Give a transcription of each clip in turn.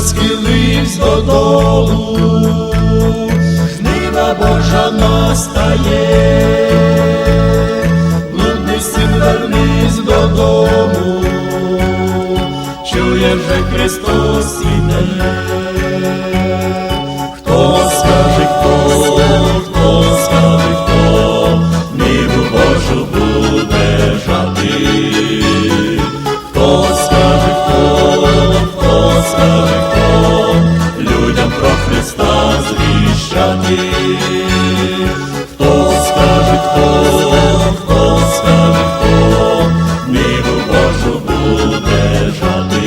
схилився додолу, жнива Божа настає, блудний син вернись додому, чує вже Христос іде. Хто скаже, хто, скаже, хто, ниву Божу буде жати. Хто скаже, хто скаже, звіщати. Хто скаже, хто, хто скаже, хто, ниву Божу буде жати.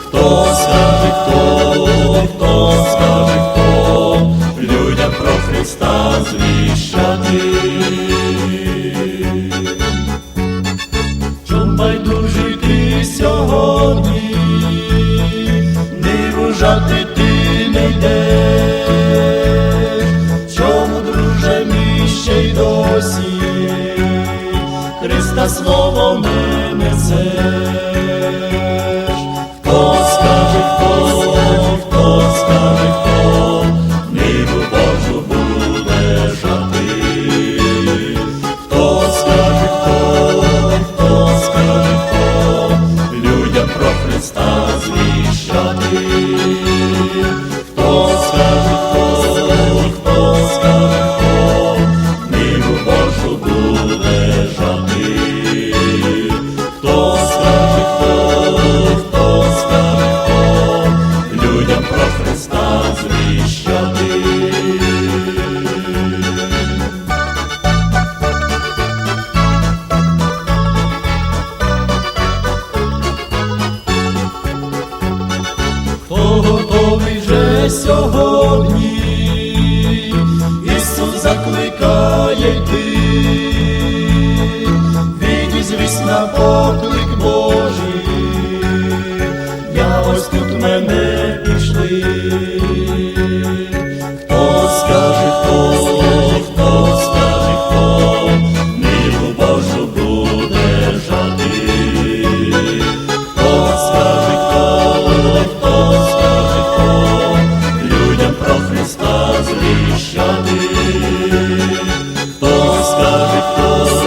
Хто скаже, хто, хто скаже, хто, людям про Христа звіщати. Слово не несеш. Хто скаже, хто, хто скаже, хто, ниву Божу буде жати. Хто скаже, хто, хто скаже, хто, людям про Христа звіщати. Хто скаже, хто, хто скаже, готовий вже сьогодні, Ісус закликає йти, відізвісь на поклик скаже,